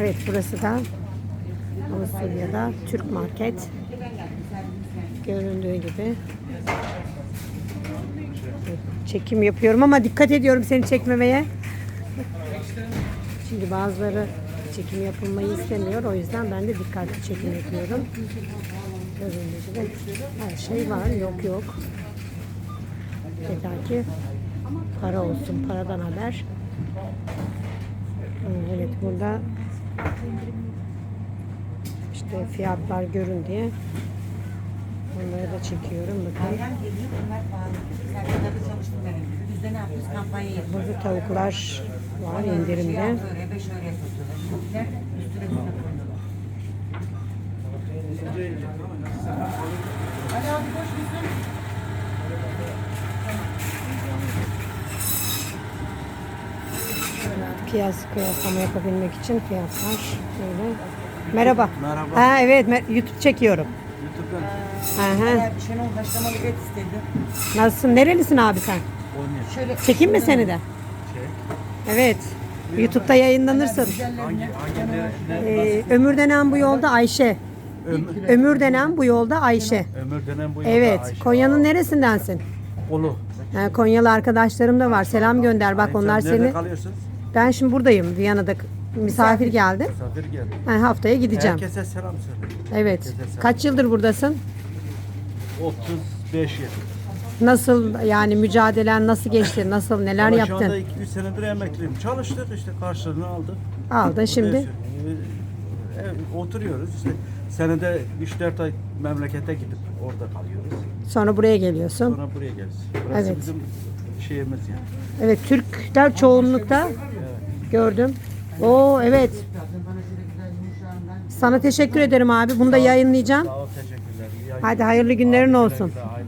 Evet burası da Avusturya'da Türk market. Göründüğü gibi. Çekim yapıyorum ama dikkat ediyorum seni çekmemeye. Çünkü bazıları çekim yapılmayı istemiyor. O yüzden ben de dikkatli çekim yapıyorum. Göründüğü gibi her şey var. Yok yok. Yeter ki para olsun. Paradan haber. Evet burada işte fiyatlar görün diye onları da çekiyorum. Bakın ne yapıyoruz? Kampanya yapıyoruz. burada tavuklar var indirimde. Ali abi boş musun? Piyaz kıyaslama yapabilmek için fiyatlar böyle. Merhaba. Merhaba. Ha evet me- YouTube çekiyorum. YouTube'dan Hı hı. Bayağı bir Şenol haşlamalı et istedi. Nasılsın? Nerelisin abi sen? 10 yaş. Şöyle Çekeyim mi seni de? Şey, Evet. YouTube'da yayınlanırsın. hangi, hangi ne, ne, Ee, ömür denen bu yolda Ayşe. Ömür, Ömür denen bu yolda Ayşe. ömür denen bu yolda Evet. Ayşe. Konya'nın neresindensin? Olu. Ha, Konyalı arkadaşlarım da var. Selam gönder. Bak Sen onlar nerede seni. kalıyorsun? Ben şimdi buradayım. Viyana'da misafir geldi. Misafir geldi. Ha, haftaya gideceğim. Herkese selam söyle. Evet. Herkese selam. Kaç yıldır buradasın? 35 yıl. Nasıl yani mücadelen nasıl geçti? Nasıl neler Ama Şu anda yaptın? 2-3 senedir emekliyim. Çalıştık işte karşılığını aldık. Aldın şimdi. Ee, ev- oturuyoruz işte. Senede 3-4 ay memlekete gidip orada kalıyoruz. Sonra buraya geliyorsun. Sonra buraya geliriz. Burası Evet. bizim şeyimiz yani. Evet Türkler çoğunlukta gördüm. Oo evet. Sana teşekkür ederim abi. Bunu da yayınlayacağım. Sağ ol, teşekkürler. İyi Hadi hayırlı günlerin olsun. Güle güle, hayırlı.